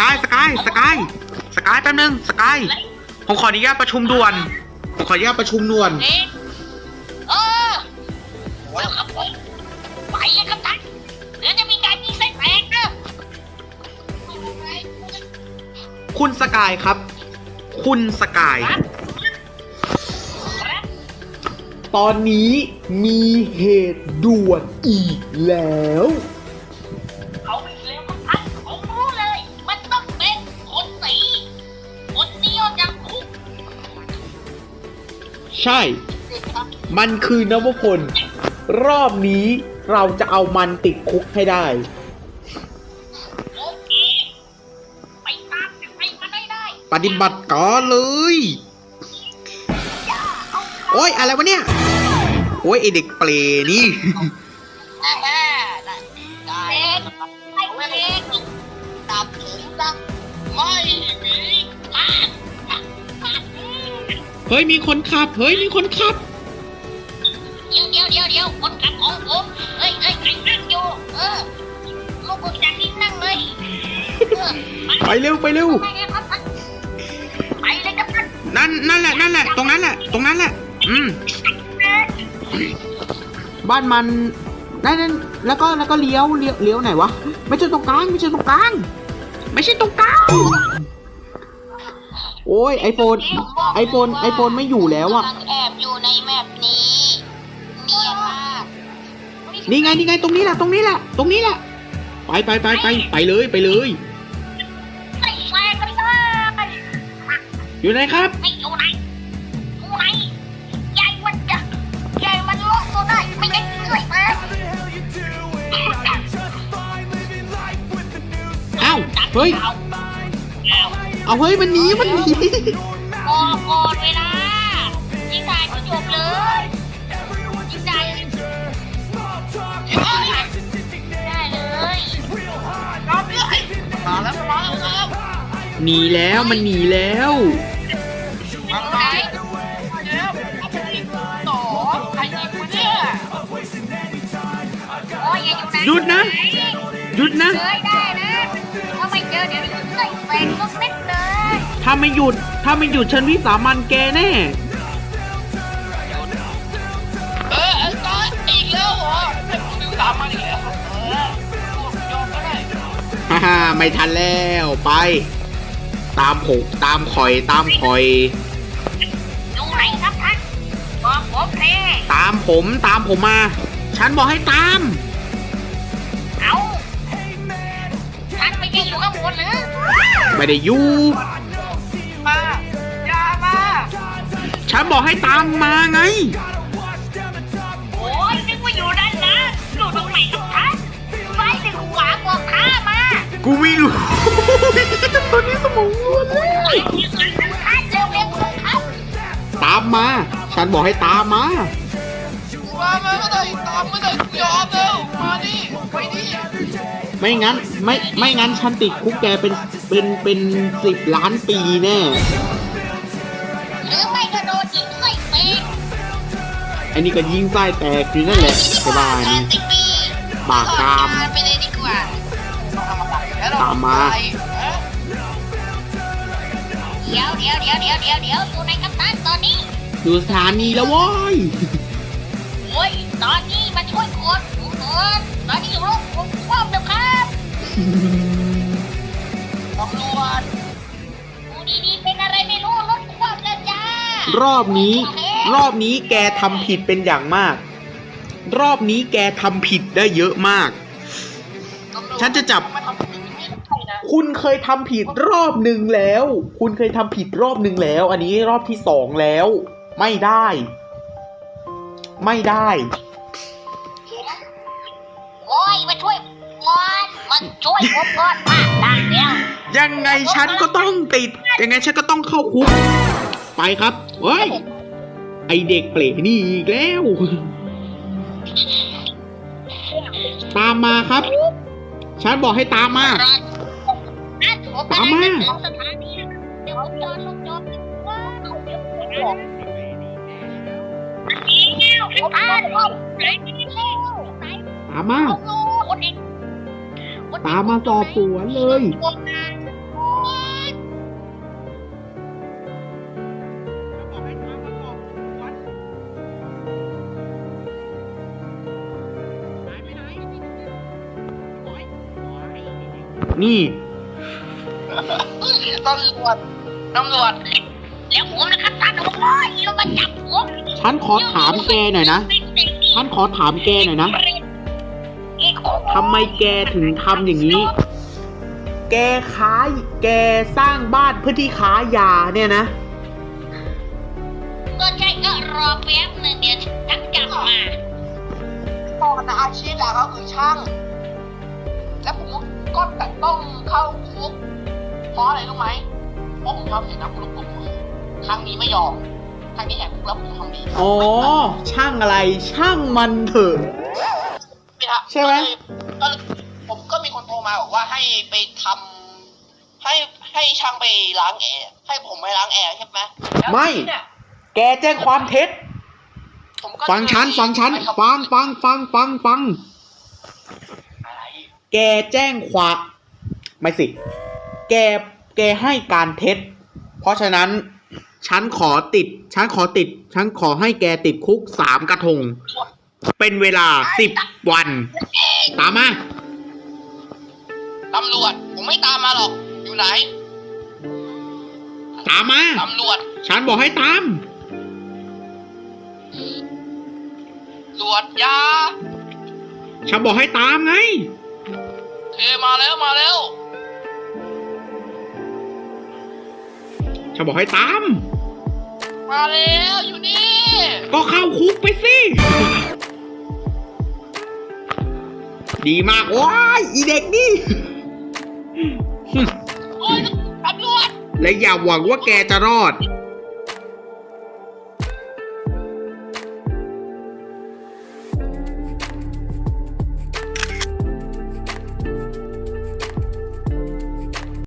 กายสกายสกายสกายแป๊บนึงสกายผมขออนุญาตประชุมด่วนผมขออนุญาตประชุมด่วนเอ๊ะเออแล้วครับผมไปเลยครับท่านเดี๋ยวจะมีการยิงไส้แตกนะคุณสกายครับ คุณสกาย ครับครับตอนนี้มีเหตุด่วนอีกแล้ว ใช่ มันคือนวพล รอบนี้เราจะเอามันติดคุกให้ได้ โอเค ไปตามจับไปมาได้ได้ปฏิบัติการเลย โอ้ยอะไรวะเนี่ย โอ้ยไอเด็กเปรนี่ เฮ้ยมีคนขับ เฮ้ยมีคนขับ เดี๋ยวเดี๋ยวเดี๋ยวเดี๋ยวคนขับของผมเฮ้ยเฮ้ยใครนั่งอยู่เออลูกผมจากที่นั่งเลยเออไปเร็วไปเร็ว ไปเลยครับท่านไปเลยครับท่านนั่นนั่นแหละนั่นแหละ ตรงนั้นแหละ ตรงนั้นแหละ อืม บ้านมันนั่นนั่นแล้วก็แล้วก็เลี้ยวเลี้ยวเลี้ยวไหนวะ ไม่ใช่ตรงกลางไม่ใช่ตรงกลางไม่ใช่ตรงกลาง โอ้ยไอโฟนไอโฟนไอโฟนไม่อยู่แล้วอะกำลังแอบอยู่ในแมปนี้เนียนมากนี่ไงนี่ไงตรงนี้แหละตรงนี้แหละตรงนี้แหละไปไปไปไปไปเลยไปเลยไอ้แฟนกันเลยอยู่ไหนครับไม่อยู่ไหนอยู่ไหนยายมันจะยายมันล็อกตัวได้ไม่ได้ช่วยมาเอ้าเฮ้ยเอาเอา เอาเฮ้ยมันหนีมันหนีพอก่อนเวลายิงได้ก็จบเลยยิงได้ได้เลยรอบเลยมาแล้วมาแล้วหนีแล้วมันหนีแล้วมาไหนเดี๋ยวเอาไปยิงต่อใครยิงวะเนี่ยโอ้ยอย่าอยู่ไหนหยุดนะหยุดนะเจอได้นะถ้าไม่เจอเดี๋ยวจะใส่แฟนก็เม็ดเลย ถ้าไม่หยุด ถ้าไม่หยุดฉันวิสามันแกแน่ เออไอ้ตายอีกแล้วเหรอไอ้พวกนี้ตามมาอีกแล้วเออยอมก็ได้ฮ่าฮ่าไม่ทันแล้วไป ตามผกตามคอยตามคอยอยู่ไหนครับท่านบอกผมเลยตามผมตามผมมา ฉันบอกให้ตาม เอาท่านไม่ได้อยู่ข้างบนหรือไม่ได้อยู่ มา อย่ามาฉันบอกให้ตามมาไง โอ้ยนึกว่าอยู่ด้านนะอยู่ตรงไหนครับท่านซ้ายหรือขวาบอกข้ามากูไม่รู้ ตอนนี้สมองวัวเลยไอ้ที่สุดนั้นท่านเร็วเร็วเลยครับตามมา ฉันบอกให้ตามมา มามาก็ได้ตามไม่ได้ยอมแล้ว มาดิไปดิ ไม่งั้นไม่ไม่งั้นฉันติดคุกแกเป็นเป็นเป็นสิบล้านปีแน่หรือไม่ก็โดนยิงใส่เป็นไอ้นี่ก็ยิงไส้แตกอยู่นั่นแหละไอ้บ้านี่สิปีบากกามไปเลยดีกว่าตามมาเดี๋ยวเดี๋ยวเดี๋ยวเดี๋ยวเดี๋ยวเดี๋ยวอยู่ในกัปตันตอนนี้อยู่สถานีแล้วโว้ยโอ้ยตอนนี้มาช่วยกดกดตอนนี้รถ ตำรวจดูดีๆเป็นอะไรไม่รู้รถคว่ำแล้วจ้ารอบนี้ รอบนี้แกทำผิดเป็นอย่างมาก รอบนี้แกทำผิดได้เยอะมาก ฉันจะจับ มาทำแบบนี้ไม่ได้นะคุณเคยทำผิดรอบหนึ่งแล้ว คุณเคยทำผิดรอบหนึ่งแล้ว อันนี้รอบที่สองแล้ว ไม่ได้ ไม่ได้โอ้ยมาช่วยก่อน มาช่วยผมก่อนมาดังเดียวยังไงฉันก็ต้องติด ยังไงฉันก็ต้องเข้าคุก ไปครับเฮ้ยไอเด็กเปรตนี่อีกแล้ว ตามมาครับ ฉันบอกให้ตามมาอะผมตามมาถึงสถานีเดี๋ยวผมจอดลงจอดว้าวเดี๋ยวผมบอกอีกแล้วผมอ่านผมเลยอีกแล้วตามมา เอาลง ตามมาสอบสวนเลย นี่ตำรวจตำรวจแล้วผมนะครับตารวจเยมาจับผมฉันขอถามแกหน่อยนะ ฉันขอถามแกหน่อยนะำไมแกถึงทำอย่างนี้ แกค้ายแกสร้างบ้านเพื่อที่ค้ายาเนี่ยนะ ก็ใช่ก็รอแป๊บหนึ่งเดี๋ยวฉันกลับมาตอนนะอาชีพหลักก็คือช่าง แล้วผมก็แต่ต้องเข้าคุกเพราะอะไรรู้ไหมเพราะผมทำเห็นนะคุณลุงผมครั้งนี้ไม่ยอมครั้งนี้แหกคุกแล้วผมทำดีอ๋อช่างอะไรช่างมันเถอะไม่ทำใช่ไหม ก็เลยผมก็มีคนโทรมาบอกว่าให้ไปทำให้ให้ช่างไปล้างแอร์ให้ผมไปล้างแอร์ใช่ไหมแล้วไม่เนี่ยแกแจ้งความเท็จ ผมก็ฟังฉันฟังฉันให้เขาฟังฟังฟังฟังฟัง อะไรแกแจ้งความไม่สิ แกแกให้การเท็จ เพราะฉะนั้น ฉันขอติด ฉันขอติด ฉันขอให้แกติดคุกสามกระทง เป็นเวลาสิบวัน ตามมา ตำรวจ ผมไม่ตามมาหรอก อยู่ไหน ตามมา ตำรวจ ฉันบอกให้ตามตรวจยา ฉันบอกให้ตามไงเทมาแล้วมาแล้ว ฉันบอกให้ตาม มาแล้วอยู่นี่ ก็เข้าคุกไปสิ ดีมากว้ายอีเด็กนี่โอ้ยตำรวจและอย่าหวังว่าแกจะรอด